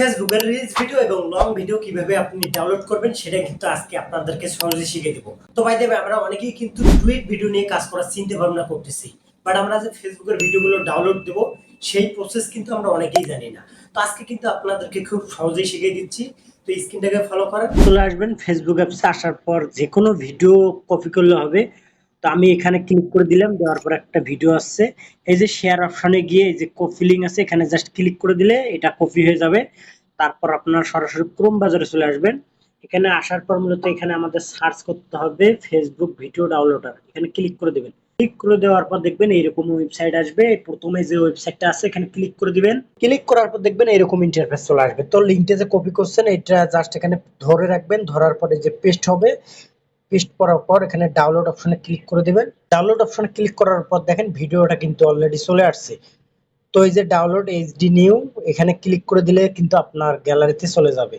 ফেসবুকের reels video এবং long video কীভাবে আপনি ডাউনলোড করবেন, সেটা কিন্তু আজকে আপনাদেরকে সহজে শিখে দেবো। তো ভাই দেবে আমরা অনেকেই কিন্তু টুইট ভিডিও নিয়ে কাজ করার চিন্তা ভাবনা করতেছি বাট আমরা যে ফেসবুকের ভিডিওগুলো ডাউনলোড দেবো, সেই প্রসেস কিন্তু আমরা অনেকেই জানি না। তো আজকে কিন্তু আপনাদেরকে খুব সহজেই শিখিয়ে দিচ্ছি, তো স্ক্রিনটাকে ফলো করেন। চলে আসবেন ফেসবুক অ্যাপসে আসার পর যে কোনো ভিডিও কপি করলে হবে। তো আমি এখানে ক্লিক করে দিলাম, দেওয়ার পর একটা ভিডিও আসছে। এই যে শেয়ার অপশানে গিয়ে এই যে কপি লিঙ্ক আছে, এখানে জাস্ট ক্লিক করে দিলে এটা কপি হয়ে যাবে। তারপর আপনার সরাসরি ক্রোম বাজারে চলে আসবেন। এখানে আসার পর মূলত এখানে আমাদের সার্চ করতে হবে ফেসবুক ভিডিও ডাউনলোডার এখানে ক্লিক করে দিবেন। ক্লিক করে দেওয়ার পর দেখবেন এইরকম ওয়েবসাইট আসবে। প্রথমে যে ওয়েবসাইটটা আছে, এখানে ক্লিক করে দিবেন। ক্লিক করার পর দেখবেন এরকম ইন্টারফেস চলে আসবে। তো লিঙ্কটা যে কপি করছেন, এটা জাস্ট এখানে ধরে রাখবেন। ধরার পরে যে পেস্ট হবে পেস্ট করার পর এখানে ডাউনলোড অপশনে ক্লিক করে দেবেন। ডাউনলোড অপশনে ক্লিক করার পর দেখেন ভিডিওটা কিন্তু অলরেডি চলে আসছে। তো এই যে ডাউনলোড এইচডি নিউ এখানে ক্লিক করে দিলে কিন্তু আপনার গ্যালারিতে চলে যাবে।